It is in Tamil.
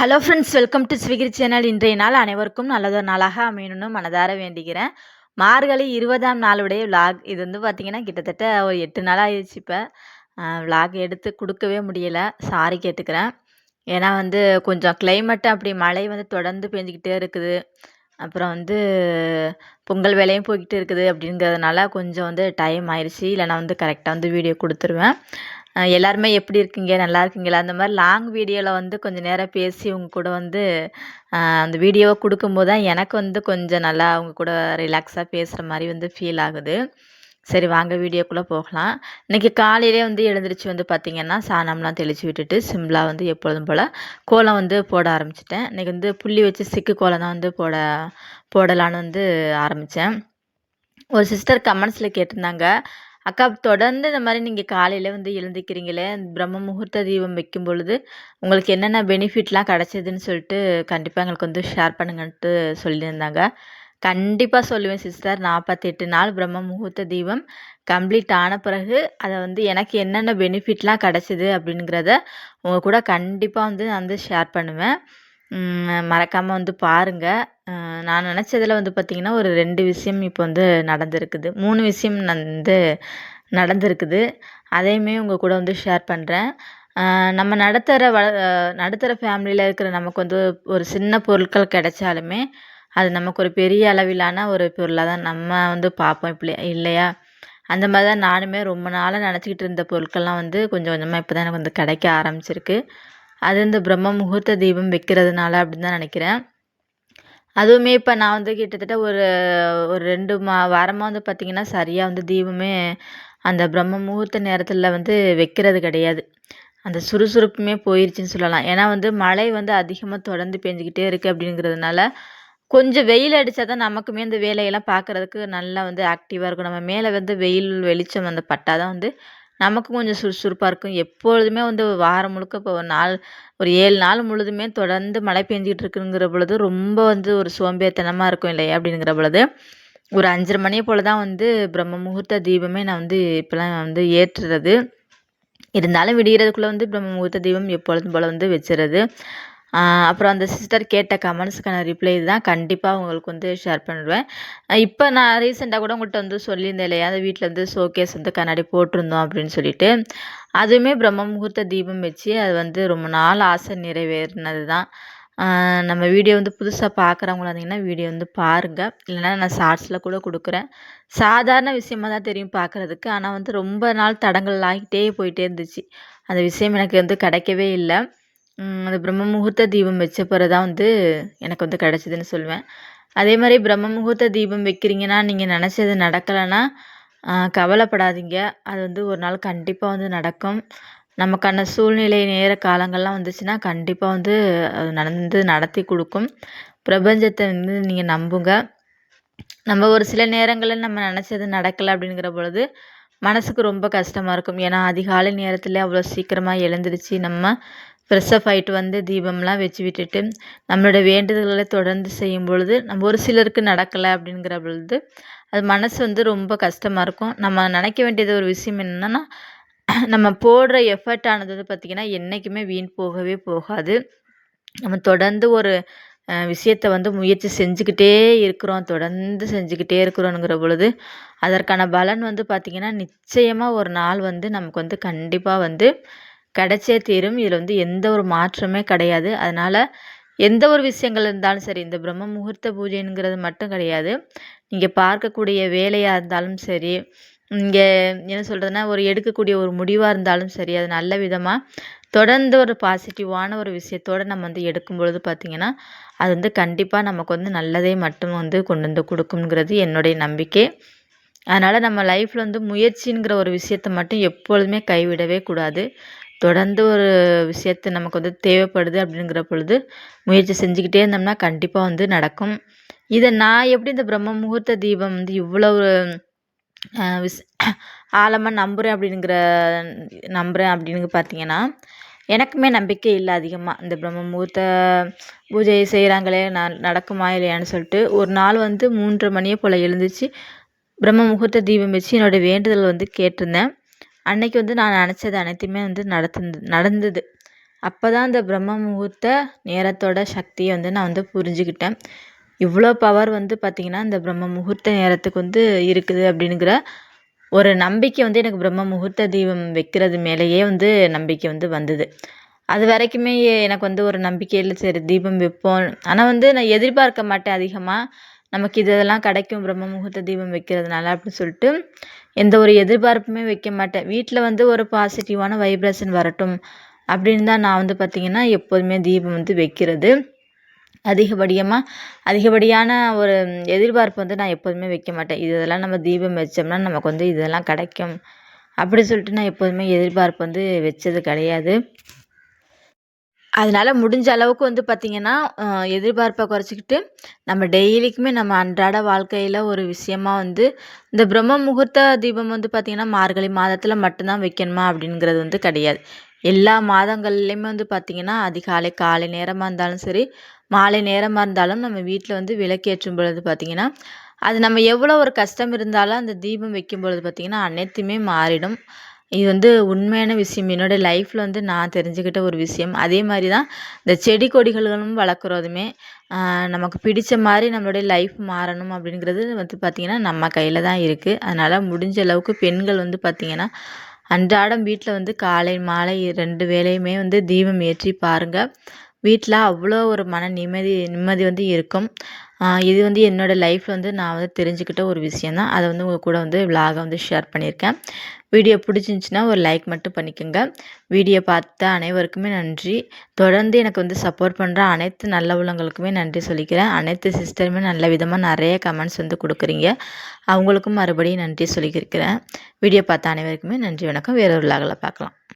ஹலோ ஃப்ரெண்ட்ஸ் வெல்கம் டு ஸ்விகிரி சேனல் இன்றைய நாள் அனைவருக்கும் நல்லதொரு நாளாக அமையணும்னு மனதார வேண்டிக்கிறேன். மார்கழி இருபதாம் நாளுடைய விலாக் இது வந்து பார்த்திங்கன்னா கிட்டத்தட்ட ஒரு எட்டு நாள் ஆயிடுச்சு இப்போ. விலாக் எடுத்து கொடுக்கவே முடியலை. சாரி கேட்டுக்கிறேன். ஏன்னா வந்து கொஞ்சம் கிளைமேட்டு அப்படி மழை வந்து தொடர்ந்து பெஞ்சிக்கிட்டே இருக்குது. அப்புறம் வந்து பொங்கல் வேலையும் போய்கிட்டு இருக்குது அப்படிங்கிறதுனால கொஞ்சம் வந்து டைம் ஆயிடுச்சு. இல்லைனா வந்து கரெக்டாக வந்து வீடியோ கொடுத்துருவேன். எல்லாருமே எப்படி இருக்கீங்க? நல்லா இருக்கீங்களா? அந்த மாதிரி லாங் வீடியோவில் வந்து கொஞ்சம் நேரம் பேசி உங்க கூட வந்து அந்த வீடியோவை கொடுக்கும்போது தான் எனக்கு வந்து கொஞ்சம் நல்லா அவங்க கூட ரிலாக்ஸாக பேசுகிற மாதிரி வந்து ஃபீல் ஆகுது. சரி வாங்க வீடியோக்குள்ளே போகலாம். இன்றைக்கி காலையிலே வந்து எழுந்திரிச்சு வந்து பார்த்திங்கன்னா சாணம்லாம் தெளித்து விட்டுட்டு சிம்பிளாக வந்து எப்பொழுதும் போல் கோலம் வந்து போட ஆரம்பிச்சிட்டேன். இன்றைக்கி வந்து புள்ளி வச்சு சிக்கு கோலம் தான் வந்து போட போடலான்னு வந்து ஆரம்பித்தேன் ஒரு சிஸ்டர் கமெண்ட்ஸில் கேட்டிருந்தாங்க அக்கா தொடர்ந்து இந்த மாதிரி நீங்கள் காலையில் வந்து எழுந்திக்கிறீங்களே பிரம்ம முகூர்த்த தீபம் வைக்கும் பொழுது உங்களுக்கு என்னென்ன பெனிஃபிட்லாம் கிடச்சிதுன்னு சொல்லிட்டு கண்டிப்பாக எங்களுக்கு வந்து ஷேர் பண்ணுங்கன்ட்டு சொல்லியிருந்தாங்க. கண்டிப்பாக சொல்லுவேன் சிஸ்டர். நாற்பத்தெட்டு நாள் பிரம்ம முகூர்த்த தீபம் கம்ப்ளீட் ஆன பிறகு அதை வந்து எனக்கு என்னென்ன பெனிஃபிட்லாம் கிடச்சிது அப்படிங்கிறத உங்கள் கூட கண்டிப்பாக வந்து நான் வந்து ஷேர் பண்ணுவேன். மறக்காமல் வந்து பாருங்கள் நான் நினச்சதில் வந்து பார்த்திங்கன்னா ஒரு ரெண்டு விஷயம் இப்போ வந்து நடந்திருக்குது. மூணு விஷயம் வந்து நடந்திருக்குது. அதையுமே உங்கள் கூட வந்து ஷேர் பண்ணுறேன் நம்ம நடுத்தர வ நடுத்தர ஃபேமிலியில் இருக்கிற நமக்கு வந்து ஒரு சின்ன பொருட்கள் கிடைச்சாலுமே அது நமக்கு ஒரு பெரிய அளவிலான ஒரு பொருளாக தான் நம்ம வந்து பார்ப்போம் இப்படி இல்லையா? அந்த மாதிரி தான் நானுமே ரொம்ப நாளாக நினச்சிக்கிட்டு இருந்த பொருட்கள்லாம் வந்து கொஞ்சம் கொஞ்சமாக இப்போ தான் எனக்கு வந்து கிடைக்க ஆரம்பிச்சிருக்கு. அது இந்த பிரம்ம முகூர்த்த தீபம் வைக்கிறதுனால அப்படின்னு தான் நினைக்கிறேன். அதுவுமே இப்போ நான் வந்து கிட்டத்தட்ட ஒரு ஒரு ரெண்டு மா வாரமாக வந்து பார்த்திங்கன்னா சரியாக வந்து தீபமே அந்த பிரம்ம முகூர்த்த நேரத்தில் வந்து வைக்கிறது கிடையாது. அந்த சுறுசுறுப்புமே போயிருச்சுன்னு சொல்லலாம். ஏன்னா வந்து மழை வந்து அதிகமாக தொடர்ந்து பெஞ்சிக்கிட்டே இருக்குது அப்படிங்கிறதுனால கொஞ்சம் வெயில் அடித்தா தான் நமக்குமே இந்த வேலையெல்லாம் பார்க்குறதுக்கு நல்லா வந்து ஆக்டிவாக இருக்கும். நம்ம மேலே வந்து வெயில் வெளிச்சம் வந்து பட்டால் தான் வந்து நமக்கும் கொஞ்சம் சுறுசுறுப்பாக இருக்கும். எப்பொழுதுமே வந்து வாரம் முழுக்க இப்போ ஒரு நாள் ஒரு ஏழு நாள் முழுதுமே தொடர்ந்து மழை பெஞ்சிக்கிட்டு இருக்குங்கிற பொழுது ரொம்ப வந்து ஒரு சோம்பேறித்தனமாக இருக்கும் இல்லையா அப்படிங்கிற பொழுது ஒரு அஞ்சரை மணியை போல் தான் வந்து பிரம்ம முகூர்த்த தீபமே நான் வந்து இப்போலாம் வந்து ஏற்றுறது. இருந்தாலும் விடிகிறதுக்குள்ளே வந்து பிரம்ம முகூர்த்த தீபம் எப்பொழுதும் போல் வந்து வச்சுறது. அப்புறம் அந்த சிஸ்டர் கேட்ட கமெண்ட்ஸுக்கான ரிப்ளை தான் கண்டிப்பாக உங்களுக்கு வந்து ஷேர் பண்ணுவேன் இப்போ நான் ரீசெண்டாக கூட உங்கள்கிட்ட வந்து சொல்லியிருந்தேன் இல்லையா? அந்த வீட்டில் வந்து ஷோகேஸ் வந்து கண்ணாடி போட்டிருந்தோம் அப்படின்னு சொல்லிட்டு. அதுவுமே பிரம்ம முகூர்த்த தீபம் வச்சு அது வந்து ரொம்ப நாள் ஆசை நிறைவேறினது தான் நம்ம வீடியோ வந்து புதுசாக பார்க்குறவங்களா இருந்தீங்கன்னா வீடியோ வந்து பாருங்கள் இல்லைனா நான் ஷார்ட்ஸில் கூட கொடுக்குறேன். சாதாரண விஷயமாக தான் தெரியும் பார்க்குறதுக்கு ஆனால் வந்து ரொம்ப நாள் தடங்கள் ஆகிட்டே போயிட்டே இருந்துச்சு. அந்த விஷயம் எனக்கு வந்து கிடைக்கவே இல்லை. அந்த பிரம்ம முகூர்த்த தீபம் வச்ச பிறகு தான் வந்து எனக்கு வந்து கிடச்சிதுன்னு சொல்லுவேன். அதே மாதிரி பிரம்ம முகூர்த்த தீபம் வைக்கிறீங்கன்னா நீங்கள் நினச்சது நடக்கலைன்னா கவலைப்படாதீங்க. அது வந்து ஒரு நாள் கண்டிப்பாக வந்து நடக்கும். நமக்கான சூழ்நிலை நேர காலங்கள்லாம் வந்துச்சுன்னா கண்டிப்பாக வந்து அது நடந்து நடத்தி கொடுக்கும். பிரபஞ்சத்தை வந்து நீங்கள் நம்புங்க. நம்ம ஒரு சில நேரங்களில் நம்ம நினச்சது நடக்கலை அப்படிங்கிற பொழுது மனசுக்கு ரொம்ப கஷ்டமாக இருக்கும். ஏன்னா அதிகாலை நேரத்தில் அவ்வளோ சீக்கிரமாக எழுந்திருச்சு நம்ம ஃப்ரெஷ்ஷப் ஆகிட்டு வந்து தீபம்லாம் வச்சு விட்டுட்டு நம்மளோட வேண்டுதல்களை தொடர்ந்து செய்யும் பொழுது நம்ம ஒரு சிலருக்கு நடக்கலை அப்படிங்கிற பொழுது அது மனசு வந்து ரொம்ப கஷ்டமாக இருக்கும். நம்ம நினைக்க வேண்டியது ஒரு விஷயம் என்னென்னா நம்ம போடுற எஃபர்ட் ஆனது வந்து பார்த்திங்கன்னா என்றைக்குமே வீண் போகவே போகாது. நம்ம தொடர்ந்து ஒரு விஷயத்த வந்து முயற்சி செஞ்சுக்கிட்டே இருக்கிறோம் தொடர்ந்து செஞ்சுக்கிட்டே இருக்கிறோங்கிற பொழுது அதற்கான பலன் வந்து பார்த்திங்கன்னா நிச்சயமாக ஒரு நாள் வந்து நமக்கு வந்து கண்டிப்பாக வந்து கிடைச்சே தீரும். இதில் வந்து எந்த ஒரு மாற்றமே கிடையாது. அதனால் எந்த ஒரு விஷயங்கள் இருந்தாலும் சரி இந்த பிரம்ம முகூர்த்த பூஜைங்கிறது மட்டும் கிடையாது. நீங்கள் பார்க்கக்கூடிய வேலையாக இருந்தாலும் சரி இங்கே என்ன சொல்கிறதுனா ஒரு எடுக்கக்கூடிய ஒரு முடிவாக இருந்தாலும் சரி அது நல்ல விதமாக தொடர்ந்து ஒரு பாசிட்டிவான ஒரு விஷயத்தோடு நம்ம வந்து எடுக்கும் பொழுது பார்த்திங்கன்னா அது வந்து கண்டிப்பாக நமக்கு வந்து நல்லதே மட்டும் வந்து கொண்டு வந்து கொடுக்குங்கிறது என்னுடைய நம்பிக்கை. அதனால் நம்ம லைஃப்பில் வந்து முயற்சிங்கிற ஒரு விஷயத்தை மட்டும் எப்பொழுதுமே கைவிடவே கூடாது. தொடர்ந்து ஒரு விஷயத்த நமக்கு வந்து தேவைப்படுது அப்படிங்கிற பொழுது முயற்சி செஞ்சுக்கிட்டே இருந்தோம்னா கண்டிப்பாக வந்து நடக்கும். இதை நான் எப்படி இந்த பிரம்ம முகூர்த்த தீபம் வந்து இவ்வளவு விஸ் ஆழமாக நம்புகிறேன் அப்படிங்கிற நம்புகிறேன் அப்படின்னு பார்த்தீங்கன்னா எனக்குமே நம்பிக்கை இல்லை அதிகமாக இந்த பிரம்ம முகூர்த்த பூஜை செய்கிறாங்களே நான் நடக்குமா இல்லையான்னு சொல்லிட்டு ஒரு நாள் வந்து மூன்றரை மணியை போல் எழுந்துச்சு பிரம்ம முகூர்த்த தீபம் வச்சு என்னோடய வேண்டுதல் வந்து கேட்டிருந்தேன். அன்னைக்கு வந்து நான் நினச்சது அனைத்தையுமே வந்து நடத்துந்து நடந்தது. அப்போ தான் இந்த பிரம்ம முகூர்த்த நேரத்தோட சக்தியை வந்து நான் வந்து புரிஞ்சுக்கிட்டேன். இவ்வளோ பவர் வந்து பார்த்திங்கன்னா இந்த பிரம்ம முகூர்த்த நேரத்துக்கு வந்து இருக்குது அப்படிங்கிற ஒரு நம்பிக்கை வந்து எனக்கு பிரம்ம முகூர்த்த தீபம் வைக்கிறது மேலேயே வந்து நம்பிக்கை வந்து வந்தது. அது வரைக்குமே எனக்கு வந்து ஒரு நம்பிக்கையில் சரி தீபம் வைப்போம். ஆனால் வந்து நான் எதிர்பார்க்க மாட்டேன் அதிகமாக நமக்கு இதெல்லாம் கிடைக்கும் பிரம்ம முகூர்த்த தீபம் வைக்கிறதுனால அப்படின்னு சொல்லிட்டு எந்த ஒரு எதிர்பார்ப்புமே வைக்க மாட்டேன். வீட்டில் வந்து ஒரு பாசிட்டிவான வைப்ரேஷன் வரட்டும் அப்படின்னு தான் நான் வந்து பார்த்திங்கன்னா எப்போதுமே தீபம் வந்து வைக்கிறது. அதிகப்படியமாக அதிகப்படியான ஒரு எதிர்பார்ப்பு வந்து நான் எப்போதுமே வைக்க மாட்டேன். இது இதெல்லாம் நம்ம தீபம் வச்சோம்னா நமக்கு வந்து இதெல்லாம் கிடைக்கும் அப்படி சொல்லிட்டு நான் எப்போதுமே எதிர்பார்ப்பு வந்து வச்சது கிடையாது. அதனால் முடிஞ்ச அளவுக்கு வந்து பார்த்திங்கன்னா எதிர்பார்ப்பை குறைச்சிக்கிட்டு நம்ம டெய்லிக்குமே நம்ம அன்றாட வாழ்க்கையில் ஒரு விஷயமா வந்து இந்த பிரம்ம முகூர்த்த தீபம் வந்து பார்த்திங்கன்னா மார்கழி மாதத்தில் மட்டும்தான் வைக்கணுமா அப்படிங்கிறது வந்து கிடையாது. எல்லா மாதங்கள்லேயுமே வந்து பார்த்திங்கன்னா அதிகாலை காலை நேரமாக இருந்தாலும் சரி மாலை நேரமாக இருந்தாலும் நம்ம வீட்டில் வந்து விளக்கேற்றும் பொழுது பார்த்திங்கன்னா அது நம்ம எவ்வளோ ஒரு கஷ்டம் இருந்தாலும் அந்த தீபம் வைக்கும் பொழுது பார்த்திங்கன்னா அனைத்துமே மாறிடும். இது வந்து உண்மையான விஷயம். என்னோடய லைஃப்பில் வந்து நான் தெரிஞ்சுக்கிட்ட ஒரு விஷயம். அதே மாதிரி தான் இந்த செடி கொடிகளும் வளர்க்குறதுமே நமக்கு பிடித்த மாதிரி நம்மளுடைய லைஃப் மாறணும் அப்படிங்கிறது வந்து பார்த்திங்கன்னா நம்ம கையில் தான் இருக்குது அதனால் முடிஞ்ச அளவுக்கு பெண்கள் வந்து பார்த்திங்கன்னா அன்றாடம் வீட்டில் வந்து காலை மாலை ரெண்டு வேளையுமே வந்து தீபம் ஏற்றி பாருங்கள் வீட்டில் அவ்வளோ ஒரு மன நிம்மதி நிம்மதி வந்து இருக்கும். இது வந்து என்னோடய லைஃப்பில் வந்து நான் வந்து தெரிஞ்சுக்கிட்ட ஒரு விஷயம் தான் அதை வந்து உங்கள் கூட வந்து விலாக வந்து ஷேர் பண்ணியிருக்கேன். வீடியோ பிடிச்சிருந்துச்சின்னா ஒரு லைக் மட்டும் பண்ணிக்கோங்க. வீடியோ பார்த்த அனைவருக்குமே நன்றி. தொடர்ந்து எனக்கு வந்து சப்போர்ட் பண்ணுற அனைத்து நல்ல உள்ளவங்களுக்குமே நன்றி சொல்லிக்கிறேன். அனைத்து சிஸ்டருமே நல்ல விதமாக நிறைய கமெண்ட்ஸ் வந்து கொடுக்குறீங்க. அவங்களுக்கும் மறுபடியும் நன்றி சொல்லிக்கிறேன். வீடியோ பார்த்த அனைவருக்குமே நன்றி வணக்கம். வேறொரு விலாகில் பார்க்கலாம்.